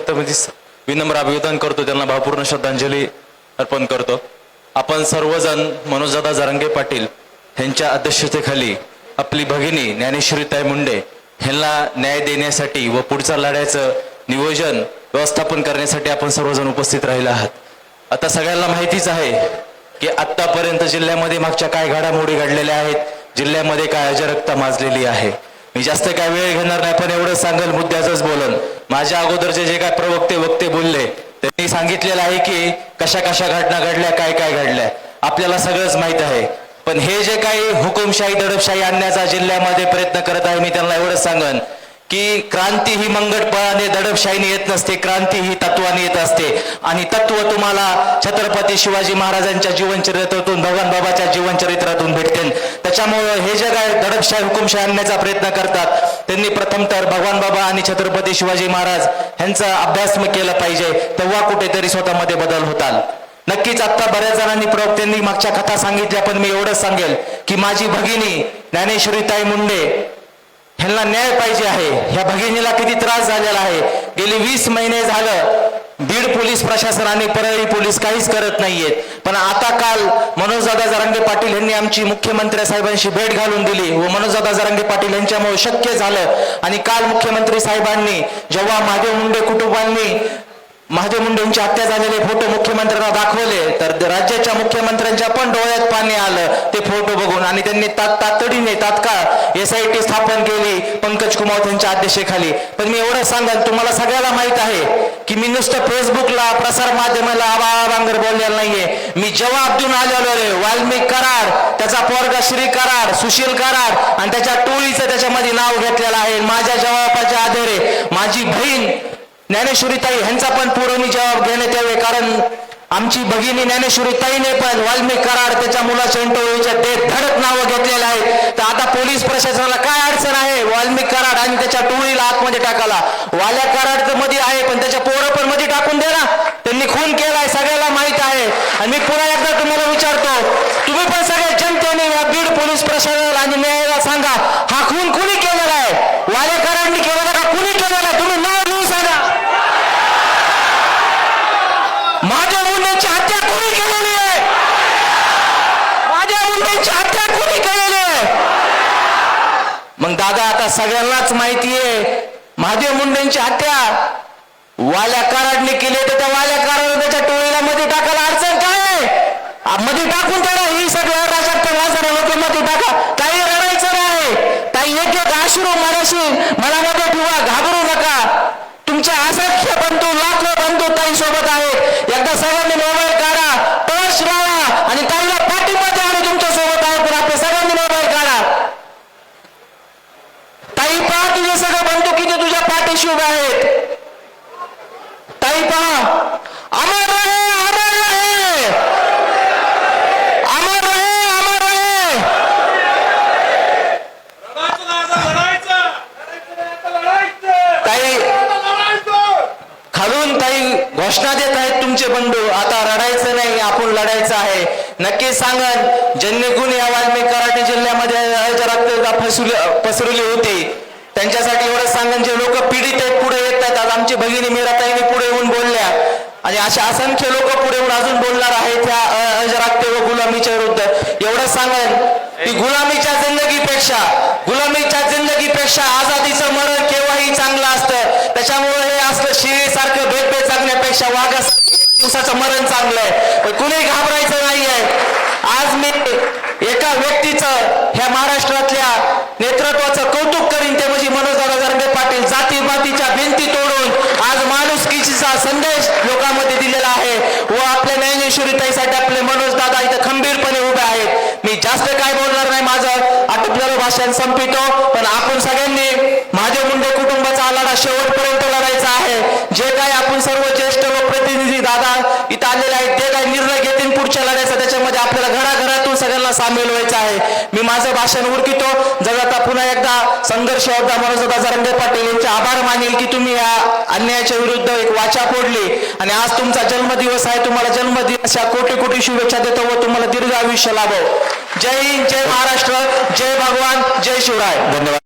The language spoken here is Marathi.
प्रथम म्हणजे विनम्र अभिवादन करतो त्यांना भावपूर्ण श्रद्धांजली अर्पण करतो. आपण सर्वजण मनोजदादा जरंगे पाटील यांच्या अध्यक्षतेखाली आपली भगिनी ज्ञानेश्वरीताई मुंडे ह्यांना न्याय देण्यासाठी व पुढच्या लढ्याचं नियोजन व्यवस्थापन करण्यासाठी आपण सर्वजण उपस्थित राहिले आहात. आता सगळ्यांना माहितीच आहे की आतापर्यंत जिल्ह्यामध्ये मागच्या काय घडामोडी घडलेल्या आहेत जिल्ह्यामध्ये काय अजरक्ता माजलेली आहे. मी जास्त काय वेळ घेणार नाही पण एवढं सांगल मुद्द्याचंच बोलन. माझ्या अगोदरचे जे काय प्रवक्ते वक्ते बोलले त्यांनी सांगितलेलं आहे की कशा कशा घटना घडल्या काय काय घडल्या आपल्याला सगळंच माहीत आहे. पण हे जे काही हुकुमशाही दडपशाही आणण्याचा जिल्ह्यामध्ये प्रयत्न करत आहे मी त्यांना एवढंच सांगन. की क्रांती ही मंगटपणाने दडपशाहीने येत नसते क्रांती ही तत्वाने येत असते. आणि तत्व तुम्हाला छत्रपती शिवाजी महाराजांच्या जीवनचरित्रातून भगवान बाबाच्या जीवनचरित्रातून भेटते त्याच्यामुळं हे जे काय दडपशाही हुकुमशाही आणण्याचा प्रयत्न करतात त्यांनी प्रथम तर भगवान बाबा आणि छत्रपती शिवाजी महाराज यांचा अभ्यास केला पाहिजे तेव्हा कुठेतरी स्वतःमध्ये बदल होताल नक्कीच आता बऱ्याच जणांनी प्रवक्त्यांनी मागच्या कथा सांगितल्या पण मी एवढंच सांगेल की माझी भगिनी ज्ञानेश्वरीताई मुंडे ह्यांना न्याय पाहिजे आहे. ह्या भगिनीला किती त्रास झालेला आहे. गेली वीस महिने झालं बीड पोलीस प्रशासन आणि परळी पोलीस काहीच करत नाहीयेत. पण आता काल मनोजदादा जरांगे पाटील यांनी आमची मुख्यमंत्री साहेबांशी भेट घालून दिली व मनोजदादा जरांगे पाटील यांच्यामुळे शक्य झालं. आणि काल मुख्यमंत्री साहेबांनी जेव्हा महादेव मुंडे कुटुंबांनी महादेव मुंडे यांची हत्या झालेले फोटो मुख्यमंत्र्यांना दाखवले तर राज्याच्या मुख्यमंत्र्यांच्या पण डोळ्यात पाणी आलं ते फोटो बघून. आणि त्यांनी तातडीने तात्काळ एस आय टी स्थापन केली पंकज कुमार यांच्या अध्यक्षेखाली. पण मी एवढं सांगाल तुम्हाला सगळ्याला माहीत आहे की मी नुसतं फेसबुकला प्रसार माध्यमाला आबा बोललेला नाहीये. मी जवाब देऊन आलेलो रे वाल्मिक कराड त्याचा पोरगा श्री कराड सुशील कराड आणि त्याच्या टोळीचं त्याच्यामध्ये नाव घेतलेलं आहे. माझ्या जवाबाच्या आधारे माझी बहीण ज्ञानेश्वरीताई ह्यांचा पण पुरवणी जबाब घेण्यात यावे कारण आमची भगिनी ज्ञानेश्वरीताईने पण वाल्मिक कराड त्याच्या मुलाच्या इंटरव्ह्यूच्या ते धडक नावं घेतलेले आहेत. तर आता पोलीस प्रशासनाला काय अडचण आहे? वाल्मिक कराड आणि त्याच्या टोळीला आतमध्ये टाकाला वाल्या कराड तर मध्ये आहे पण त्याच्या पोरं पण मध्ये टाकून दे ना. त्यांनी खून केलाय सगळ्याला माहीत आहे. आणि मी पुन्हा एकदा तुम्हाला विचारतो तुम्ही पण सगळ्या जनतेने या बीड पोलीस प्रशासनाला आणि न्यायाला सांगा हा खून कुणी केलेला आहे वाल्या कराडनी केलेला का कुणी केलेला आहे तुम्ही नाव घेऊन सांगा माझ्या मुलांची हत्या कोणी केलेली आहे माझ्या मुलांची हत्या कोणी केलेली आहे पण दादा आता सगळ्यांनाच माहिती आहे महादेव मुंडेंची हत्या. वाल्या कराडने केली तर त्या वाल्या कराड त्याच्या टोळीला मध्ये टाकायला अडचण काय आहे? मध्ये टाकून त्याला ही सगळ्या राज्यात वाजणार लोक मध्ये टाका. काही रडायचं नाही. ताई एक एक आश्रू मनाशी मनामध्ये ठेवा घाबरू नका. तुमच्या असंख्य बंधू लाखो बंधू ताई सोबत आहेत. एकदा सगळ्यांनी मोबाईल काढा टॉर्च लावा आणि ताईला पाठिंबा आणि तुमच्यासोबत आहे पण आपले सगळ्यांनी मोबाईल काढा ताई पहा तुझे सगळे बंधू किती तुझ्या उभे आहेत. ताई पहा अमर रहे अमर रहे. अमर रहे अमर रहे. ताई खालून ताई घोषणा देत आहेत तुमचे बंधू आता रडायचं नाही आपण लढायचं आहे. नक्की सांगन जन्यगुण या वाल्मिक कराटे जिल्ह्यामध्ये रक्तता फसवली पसरवली होती त्यांच्यासाठी एवढं लोक पीडित आहेत पुढे येत आहेत आज आमची भगिनी मीराताईने पुढे येऊन बोलल्या. आणि अशा असंख्य लोक पुढे येऊन अजून बोलणार आहेत त्या अजराक्ते व गुलामीच्या विरुद्ध. एवढं सांगेन की गुलामीच्या जिंदगीपेक्षा गुलामीच्या जिंदगीपेक्षा आझादीचं मरण केव्हाही चांगलं असतं. त्याच्यामुळे हे असलं शिळीसारखं भेट भेट जगण्यापेक्षा वाघास दिवसाचं मरण चांगलं आहे. पण कुणी घाबरायचं नाहीये. आज मी एका व्यक्तीचं ह्या महाराष्ट्रातल्या नेतृत्वाचं कौतुक करीन ते म्हणजे मनोजदादा जरंगे पाटील जाती पातीच्या भिंती तोडून आज माणुसकीचा संदेश लोकांमध्ये दिलेला आहे व आपल्या ज्ञानेश्वरीताईसाठी आपले मनोज दादा इथं खंबीरपणे उभे आहेत. मी जास्त काय बोलणार नाही माझं. आटपलेलं भाषण संपितो. पण आपण सगळ्यांनी महादेव मुंडे कुटुंबाचा आलाडा शेवटपर्यंत करायचा आहे. जे काय आपण सर्व ज्येष्ठ लोकप्रतिनिधी दादा इथं आलेले आहेत ते काय निर्णय घेतील पुढच्या लढ्याचा त्याच्यामध्ये आपल्याला घराघरातून सगळ्यांना सामील व्हायचं आहे. मी माझं भाषण उरकितो. जगाता पुन्हा एकदा संघर्ष योद्धा मनोजदा जरंगे पाटील यांचे आभार मानेल की तुम्ही या अन्यायाच्या विरुद्ध एक वाचा फोडली. आणि आज तुमचा जन्मदिवस आहे. तुम्हाला जन्मदिवसाच्या कोटी कोटी शुभेच्छा देतो व तुम्हाला दीर्घ आयुष्य लाभो. जय हिंद जय महाराष्ट्र जय भगवान जय शिवराय. धन्यवाद.